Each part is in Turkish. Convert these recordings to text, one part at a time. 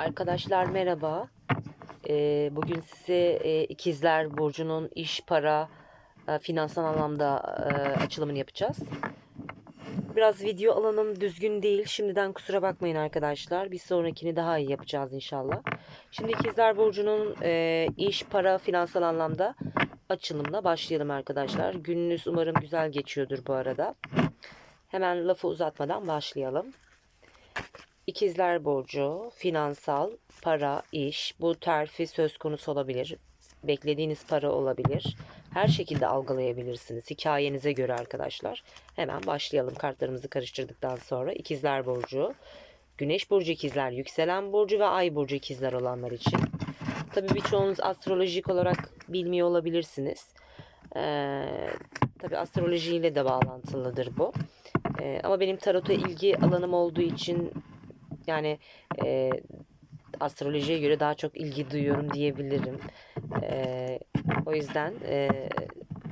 Arkadaşlar merhaba. Ee, bugün size e, ikizler burcunun iş, para, e, finansal anlamda e, açılımını yapacağız. Biraz video alanım düzgün değil. Şimdiden kusura bakmayın arkadaşlar. Bir sonrakini daha iyi yapacağız inşallah. Şimdi ikizler burcunun iş, para, finansal anlamda açılımına başlayalım arkadaşlar. Gününüz umarım güzel geçiyordur bu arada. Hemen lafı uzatmadan başlayalım. İkizler Burcu, finansal, para, iş, bu terfi söz konusu olabilir. Beklediğiniz para olabilir. Her şekilde algılayabilirsiniz. Hikayenize göre arkadaşlar. Hemen başlayalım kartlarımızı karıştırdıktan sonra. İkizler Burcu, Güneş Burcu ikizler, Yükselen Burcu ve Ay Burcu ikizler olanlar için. Tabii birçoğunuz astrolojik olarak bilmiyor olabilirsiniz. Ee, tabii astrolojiyle de bağlantılıdır bu. Ee, ama benim tarota ilgi alanım olduğu için yani e, astrolojiye göre daha çok ilgi duyuyorum diyebilirim. E, o yüzden e,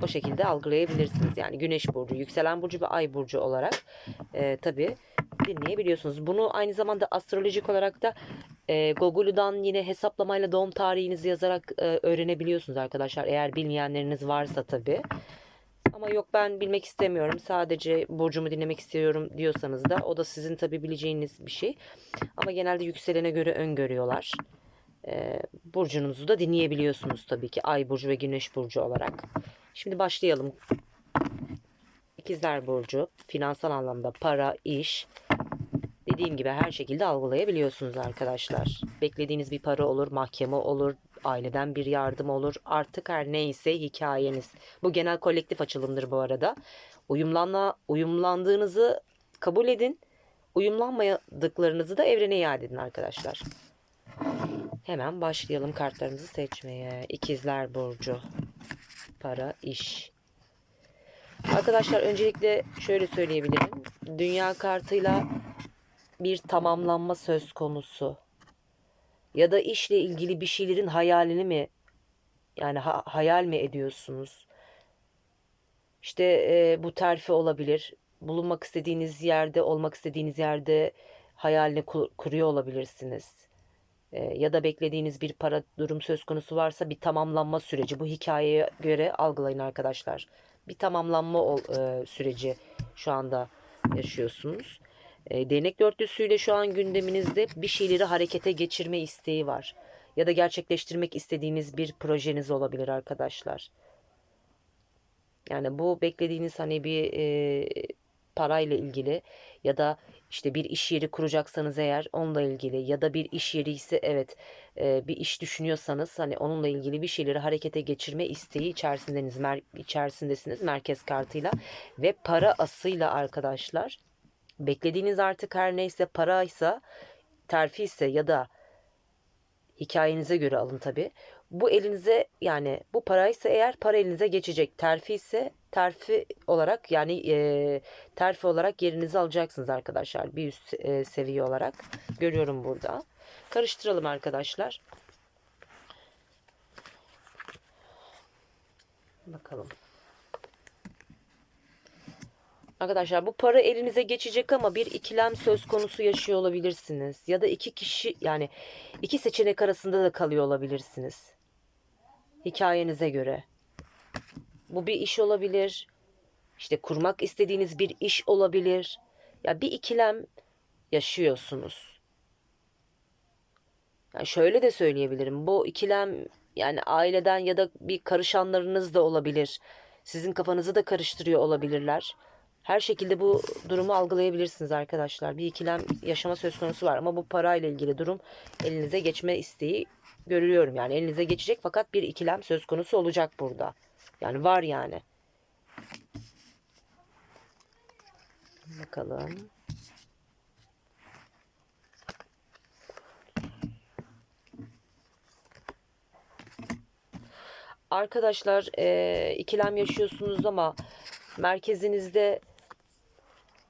o şekilde algılayabilirsiniz. Yani Güneş burcu, yükselen burcu ve ay burcu olarak e, tabii dinleyebiliyorsunuz. Bunu aynı zamanda astrolojik olarak da e, Google'dan yine hesaplamayla doğum tarihinizi yazarak e, öğrenebiliyorsunuz arkadaşlar. Eğer bilmeyenleriniz varsa tabii. Ama yok ben bilmek istemiyorum. Sadece burcumu dinlemek istiyorum diyorsanız da o da sizin tabi bileceğiniz bir şey. Ama genelde yükselene göre öngörüyorlar. Ee, burcunuzu da dinleyebiliyorsunuz tabii ki. Ay burcu ve güneş burcu olarak. Şimdi başlayalım. İkizler burcu finansal anlamda para, iş, dediğim gibi her şekilde algılayabiliyorsunuz arkadaşlar. Beklediğiniz bir para olur, mahkeme olur, aileden bir yardım olur. Artık her neyse hikayeniz. Bu genel kolektif açılımdır bu arada. Uyumlanma, uyumlandığınızı kabul edin. Uyumlanmadıklarınızı da evrene iade edin arkadaşlar. Hemen başlayalım kartlarımızı seçmeye. İkizler Burcu. Para, iş. Arkadaşlar öncelikle şöyle söyleyebilirim. Dünya kartıyla bir tamamlanma söz konusu ya da işle ilgili bir şeylerin hayalini mi yani ha- hayal mi ediyorsunuz? İşte e, bu terfi olabilir. Bulunmak istediğiniz yerde, olmak istediğiniz yerde hayalini kur- kuruyor olabilirsiniz. E, ya da beklediğiniz bir para durum söz konusu varsa bir tamamlanma süreci. Bu hikayeye göre algılayın arkadaşlar. Bir tamamlanma ol, e, süreci şu anda yaşıyorsunuz. E, değnek dörtlüsüyle şu an gündeminizde bir şeyleri harekete geçirme isteği var. Ya da gerçekleştirmek istediğiniz bir projeniz olabilir arkadaşlar. Yani bu beklediğiniz hani bir e, parayla ilgili ya da işte bir iş yeri kuracaksanız eğer onunla ilgili ya da bir iş yeri ise evet e, bir iş düşünüyorsanız hani onunla ilgili bir şeyleri harekete geçirme isteği içerisindeniz mer içerisindesiniz merkez kartıyla ve para asıyla arkadaşlar beklediğiniz artık her neyse paraysa, terfi ise ya da hikayenize göre alın tabi. Bu elinize yani bu paraysa eğer para elinize geçecek. Terfi ise terfi olarak yani e, terfi olarak yerinizi alacaksınız arkadaşlar. Bir üst e, seviye olarak görüyorum burada. Karıştıralım arkadaşlar. Bakalım. Arkadaşlar bu para elinize geçecek ama bir ikilem söz konusu yaşıyor olabilirsiniz. Ya da iki kişi yani iki seçenek arasında da kalıyor olabilirsiniz. Hikayenize göre. Bu bir iş olabilir. İşte kurmak istediğiniz bir iş olabilir. Ya bir ikilem yaşıyorsunuz. Yani şöyle de söyleyebilirim. Bu ikilem yani aileden ya da bir karışanlarınız da olabilir. Sizin kafanızı da karıştırıyor olabilirler. Her şekilde bu durumu algılayabilirsiniz arkadaşlar. Bir ikilem yaşama söz konusu var ama bu parayla ilgili durum elinize geçme isteği görüyorum. Yani elinize geçecek fakat bir ikilem söz konusu olacak burada. Yani var yani. Bakalım. Arkadaşlar e, ikilem yaşıyorsunuz ama merkezinizde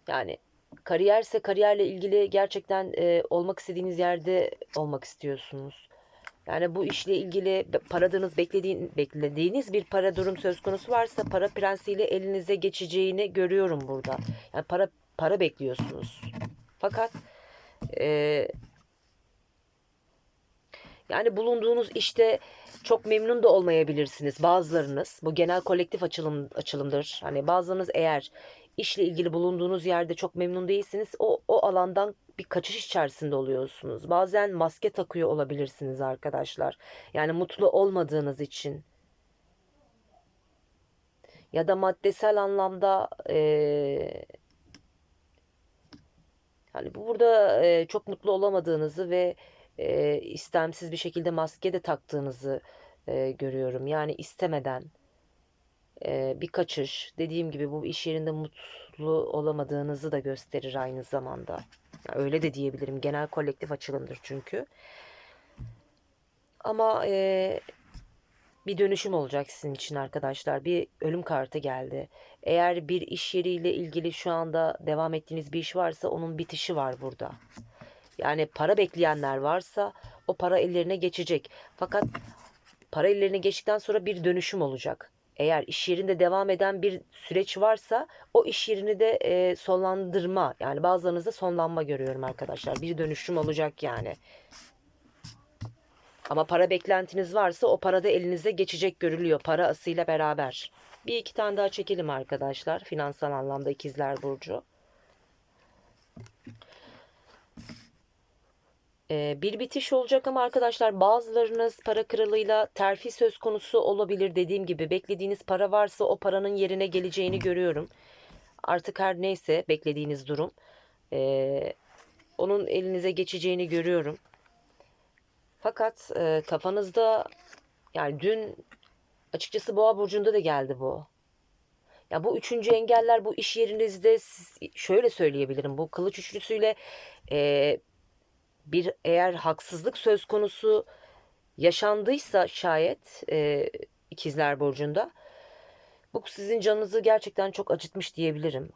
yani kariyerse kariyerle ilgili gerçekten e, olmak istediğiniz yerde olmak istiyorsunuz. Yani bu işle ilgili paradığınız beklediğin, beklediğiniz bir para durum söz konusu varsa para prensiyle elinize geçeceğini görüyorum burada. Yani para para bekliyorsunuz. Fakat e, Yani bulunduğunuz işte çok memnun da olmayabilirsiniz bazılarınız. Bu genel kolektif açılım açılımdır. Hani bazılarınız eğer işle ilgili bulunduğunuz yerde çok memnun değilsiniz. O o alandan bir kaçış içerisinde oluyorsunuz. Bazen maske takıyor olabilirsiniz arkadaşlar. Yani mutlu olmadığınız için. Ya da maddesel anlamda eee hani bu burada eee, çok mutlu olamadığınızı ve eee, istemsiz bir şekilde maske de taktığınızı eee, görüyorum. Yani istemeden eee, bir kaçış. Dediğim gibi bu iş yerinde mutlu olamadığınızı da gösterir aynı zamanda. Ya öyle de diyebilirim. Genel kolektif açılımdır çünkü. Ama eee, bir dönüşüm olacak sizin için arkadaşlar. Bir ölüm kartı geldi. Eğer bir iş yeriyle ilgili şu anda devam ettiğiniz bir iş varsa onun bitişi var burada. Yani para bekleyenler varsa o para ellerine geçecek. Fakat para ellerine geçtikten sonra bir dönüşüm olacak. Eğer iş yerinde devam eden bir süreç varsa o iş yerini de e, sonlandırma yani bazılarınızda sonlanma görüyorum arkadaşlar. Bir dönüşüm olacak yani. Ama para beklentiniz varsa o para da elinize geçecek görülüyor para asıyla beraber. Bir iki tane daha çekelim arkadaşlar. Finansal anlamda ikizler burcu. Ee, bir bitiş olacak ama arkadaşlar bazılarınız para kralıyla terfi söz konusu olabilir. Dediğim gibi beklediğiniz para varsa o paranın yerine geleceğini görüyorum. Artık her neyse beklediğiniz durum. ee, onun elinize geçeceğini görüyorum. Fakat e, kafanızda yani dün açıkçası Boğa burcunda da geldi bu. Ya bu üçüncü engeller bu iş yerinizde siz, şöyle söyleyebilirim. Bu kılıç üçlüsüyle e, bir eğer haksızlık söz konusu yaşandıysa şayet e, ikizler burcunda bu sizin canınızı gerçekten çok acıtmış diyebilirim.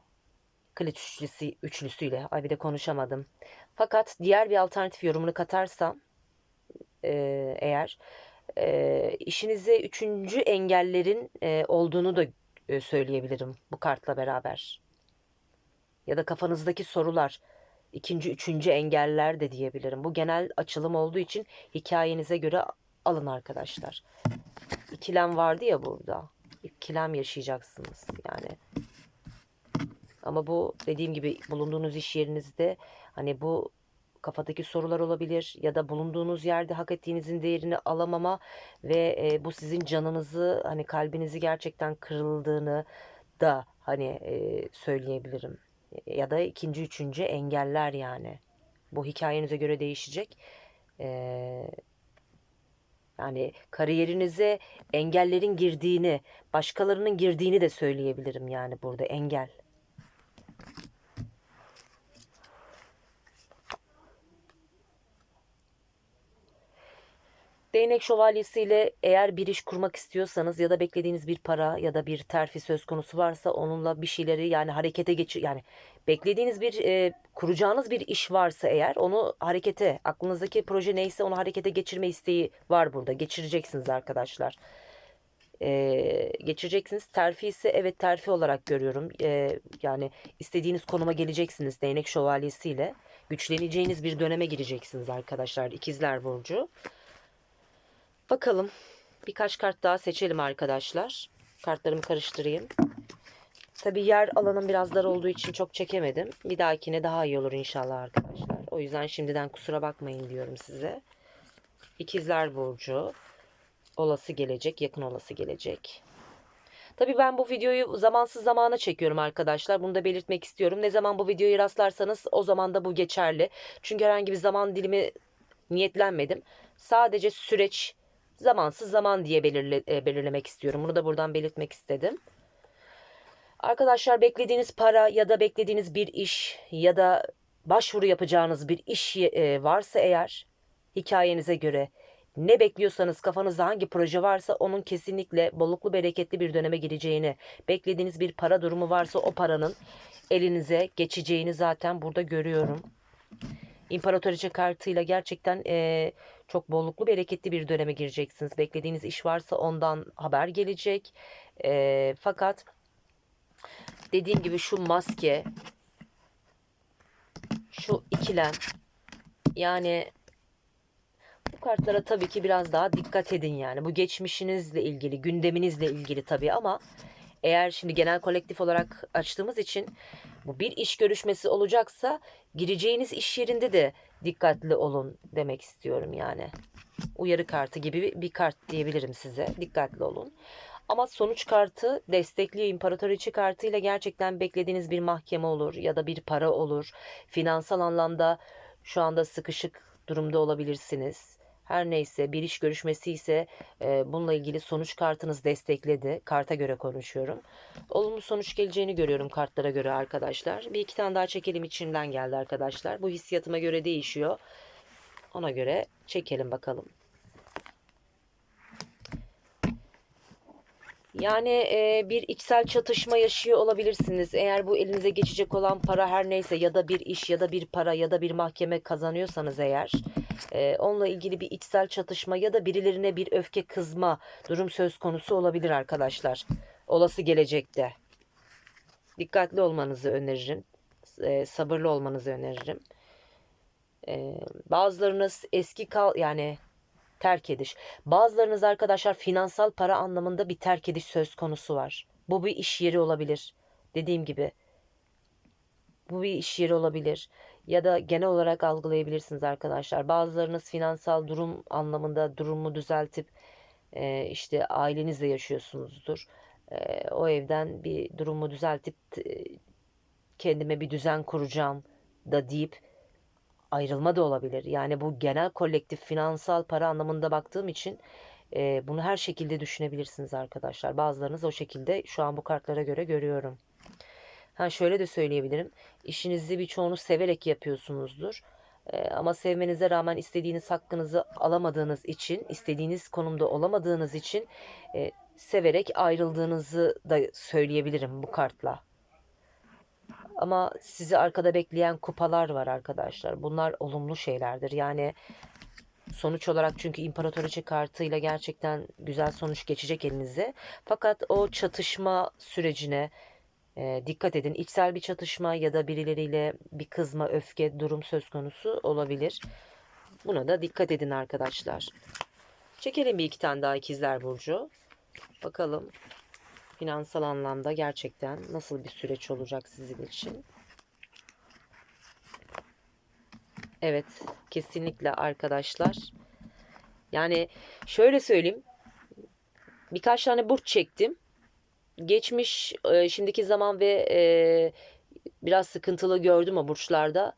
Kılıç üçlüsü, üçlüsüyle. Ay bir de konuşamadım. Fakat diğer bir alternatif yorumunu katarsam e, eğer e, işinize üçüncü engellerin e, olduğunu da e, söyleyebilirim bu kartla beraber. Ya da kafanızdaki sorular ikinci, üçüncü engeller de diyebilirim. Bu genel açılım olduğu için hikayenize göre alın arkadaşlar. İkilem vardı ya burada. İkilem yaşayacaksınız yani. Ama bu dediğim gibi bulunduğunuz iş yerinizde hani bu kafadaki sorular olabilir ya da bulunduğunuz yerde hak ettiğinizin değerini alamama ve e, bu sizin canınızı hani kalbinizi gerçekten kırıldığını da hani e, söyleyebilirim. Ya da ikinci, üçüncü engeller yani. Bu hikayenize göre değişecek. Ee, yani kariyerinize engellerin girdiğini, başkalarının girdiğini de söyleyebilirim yani burada engel. Değnek şövalyesiyle eğer bir iş kurmak istiyorsanız ya da beklediğiniz bir para ya da bir terfi söz konusu varsa onunla bir şeyleri yani harekete geçir yani beklediğiniz bir e, kuracağınız bir iş varsa eğer onu harekete aklınızdaki proje neyse onu harekete geçirme isteği var burada geçireceksiniz arkadaşlar. Ee, geçireceksiniz. Terfi ise evet terfi olarak görüyorum. Ee, yani istediğiniz konuma geleceksiniz değnek şövalyesiyle. Güçleneceğiniz bir döneme gireceksiniz arkadaşlar. İkizler Burcu. Bakalım. Birkaç kart daha seçelim arkadaşlar. Kartlarımı karıştırayım. Tabi yer alanım biraz dar olduğu için çok çekemedim. Bir dahakine daha iyi olur inşallah arkadaşlar. O yüzden şimdiden kusura bakmayın diyorum size. İkizler Burcu. Olası gelecek, yakın olası gelecek. Tabii ben bu videoyu zamansız zamana çekiyorum arkadaşlar. Bunu da belirtmek istiyorum. Ne zaman bu videoyu rastlarsanız o zaman da bu geçerli. Çünkü herhangi bir zaman dilimi niyetlenmedim. Sadece süreç zamansız zaman diye belirle, e, belirlemek istiyorum. Bunu da buradan belirtmek istedim. Arkadaşlar beklediğiniz para ya da beklediğiniz bir iş ya da başvuru yapacağınız bir iş e, varsa eğer hikayenize göre ne bekliyorsanız kafanızda hangi proje varsa onun kesinlikle bolluklu bereketli bir döneme gireceğini, beklediğiniz bir para durumu varsa o paranın elinize geçeceğini zaten burada görüyorum. İmparatoriçe kartıyla gerçekten e, çok bolluklu bereketli bir döneme gireceksiniz. Beklediğiniz iş varsa ondan haber gelecek. E, fakat dediğim gibi şu maske, şu ikilem yani kartlara tabii ki biraz daha dikkat edin yani. Bu geçmişinizle ilgili, gündeminizle ilgili tabii ama eğer şimdi genel kolektif olarak açtığımız için bu bir iş görüşmesi olacaksa gireceğiniz iş yerinde de dikkatli olun demek istiyorum yani. Uyarı kartı gibi bir kart diyebilirim size. Dikkatli olun. Ama sonuç kartı destekliyor. İmparatoriçe kartıyla gerçekten beklediğiniz bir mahkeme olur ya da bir para olur. Finansal anlamda şu anda sıkışık durumda olabilirsiniz. Her neyse bir iş görüşmesi ise e, bununla ilgili sonuç kartınız destekledi. Karta göre konuşuyorum. Olumlu sonuç geleceğini görüyorum kartlara göre arkadaşlar. Bir iki tane daha çekelim içimden geldi arkadaşlar. Bu hissiyatıma göre değişiyor. Ona göre çekelim bakalım. Yani e, bir içsel çatışma yaşıyor olabilirsiniz. Eğer bu elinize geçecek olan para her neyse ya da bir iş ya da bir para ya da bir mahkeme kazanıyorsanız eğer e, onunla ilgili bir içsel çatışma ya da birilerine bir öfke kızma durum söz konusu olabilir arkadaşlar. Olası gelecekte. Dikkatli olmanızı öneririm. E, sabırlı olmanızı öneririm. E, bazılarınız eski kal yani terk ediş. Bazılarınız arkadaşlar finansal para anlamında bir terk ediş söz konusu var. Bu bir iş yeri olabilir. Dediğim gibi bu bir iş yeri olabilir ya da genel olarak algılayabilirsiniz arkadaşlar. Bazılarınız finansal durum anlamında durumu düzeltip e, işte ailenizle yaşıyorsunuzdur. E, o evden bir durumu düzeltip e, kendime bir düzen kuracağım da deyip ayrılma da olabilir. Yani bu genel kolektif finansal para anlamında baktığım için e, bunu her şekilde düşünebilirsiniz arkadaşlar. Bazılarınız o şekilde şu an bu kartlara göre görüyorum. Ha şöyle de söyleyebilirim. İşinizi birçoğunu severek yapıyorsunuzdur. E, ama sevmenize rağmen istediğiniz hakkınızı alamadığınız için, istediğiniz konumda olamadığınız için e, severek ayrıldığınızı da söyleyebilirim bu kartla. Ama sizi arkada bekleyen kupalar var arkadaşlar. Bunlar olumlu şeylerdir. Yani sonuç olarak çünkü imparatoriçe kartıyla gerçekten güzel sonuç geçecek elinize. Fakat o çatışma sürecine e, dikkat edin. İçsel bir çatışma ya da birileriyle bir kızma, öfke durum söz konusu olabilir. Buna da dikkat edin arkadaşlar. Çekelim bir iki tane daha ikizler burcu. Bakalım finansal anlamda gerçekten nasıl bir süreç olacak sizin için? Evet, kesinlikle arkadaşlar. Yani şöyle söyleyeyim. Birkaç tane burç çektim. Geçmiş, e, şimdiki zaman ve e, biraz sıkıntılı gördüm o burçlarda.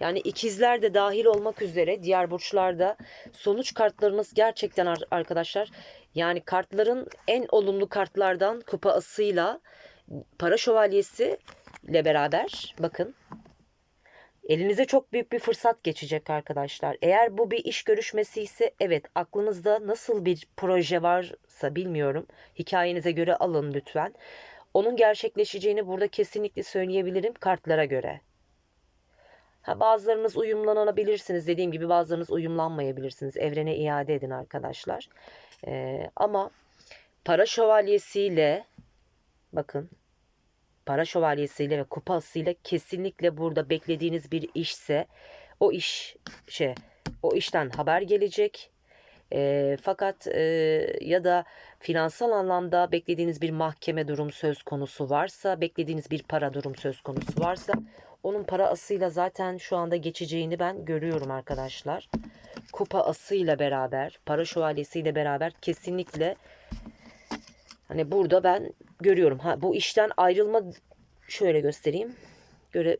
Yani ikizler de dahil olmak üzere diğer burçlarda sonuç kartlarınız gerçekten arkadaşlar yani kartların en olumlu kartlardan kupa asıyla para şövalyesi ile beraber bakın elinize çok büyük bir fırsat geçecek arkadaşlar. Eğer bu bir iş görüşmesi ise evet aklınızda nasıl bir proje varsa bilmiyorum. Hikayenize göre alın lütfen. Onun gerçekleşeceğini burada kesinlikle söyleyebilirim kartlara göre. Ha, bazılarınız uyumlanabilirsiniz. Dediğim gibi bazılarınız uyumlanmayabilirsiniz. Evrene iade edin arkadaşlar. Ee, ama para şövalyesiyle bakın para şövalyesiyle ve kupasıyla kesinlikle burada beklediğiniz bir işse o iş şey o işten haber gelecek. E, fakat e, ya da finansal anlamda beklediğiniz bir mahkeme durum söz konusu varsa, beklediğiniz bir para durum söz konusu varsa onun para asıyla zaten şu anda geçeceğini ben görüyorum arkadaşlar. Kupa asıyla beraber, para şövalyesiyle beraber kesinlikle hani burada ben görüyorum. Ha bu işten ayrılma şöyle göstereyim. Göre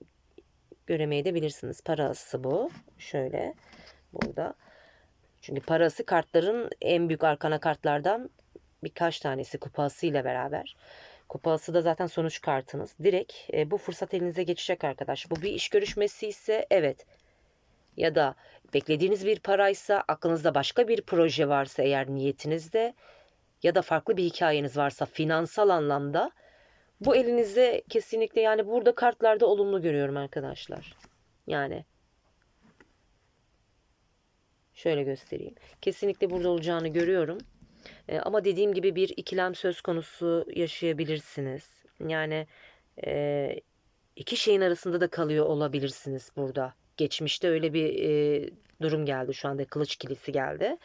göremeye de bilirsiniz. Para ası bu. Şöyle burada. Çünkü parası kartların en büyük arkana kartlardan birkaç tanesi kupasıyla beraber. Kupası da zaten sonuç kartınız. Direkt e, bu fırsat elinize geçecek arkadaş. Bu bir iş görüşmesi ise evet. Ya da beklediğiniz bir paraysa, aklınızda başka bir proje varsa eğer niyetinizde ya da farklı bir hikayeniz varsa finansal anlamda bu elinize kesinlikle yani burada kartlarda olumlu görüyorum arkadaşlar. Yani şöyle göstereyim. Kesinlikle burada olacağını görüyorum. E, ama dediğim gibi bir ikilem söz konusu yaşayabilirsiniz. Yani e, iki şeyin arasında da kalıyor olabilirsiniz burada. Geçmişte öyle bir e, durum geldi şu anda kılıç kilisi geldi.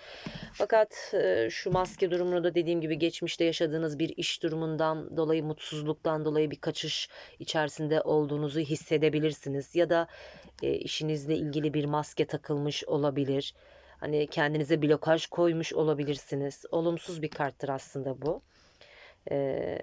Fakat e, şu maske durumunu da dediğim gibi geçmişte yaşadığınız bir iş durumundan dolayı mutsuzluktan dolayı bir kaçış içerisinde olduğunuzu hissedebilirsiniz ya da e, işinizle ilgili bir maske takılmış olabilir. Hani kendinize blokaj koymuş olabilirsiniz. Olumsuz bir karttır aslında bu. Ee,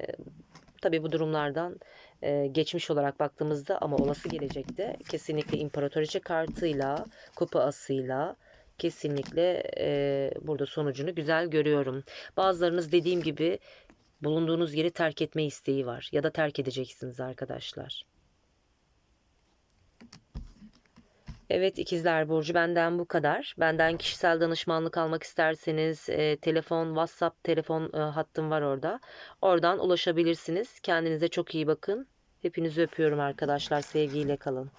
tabii bu durumlardan e, geçmiş olarak baktığımızda ama olası gelecekte kesinlikle imparatoriçe kartıyla, kupa asıyla kesinlikle e, burada sonucunu güzel görüyorum. Bazılarınız dediğim gibi bulunduğunuz yeri terk etme isteği var ya da terk edeceksiniz arkadaşlar. Evet ikizler Burcu benden bu kadar. Benden kişisel danışmanlık almak isterseniz e, telefon, WhatsApp telefon e, hattım var orada. Oradan ulaşabilirsiniz. Kendinize çok iyi bakın. Hepinizi öpüyorum arkadaşlar. Sevgiyle kalın.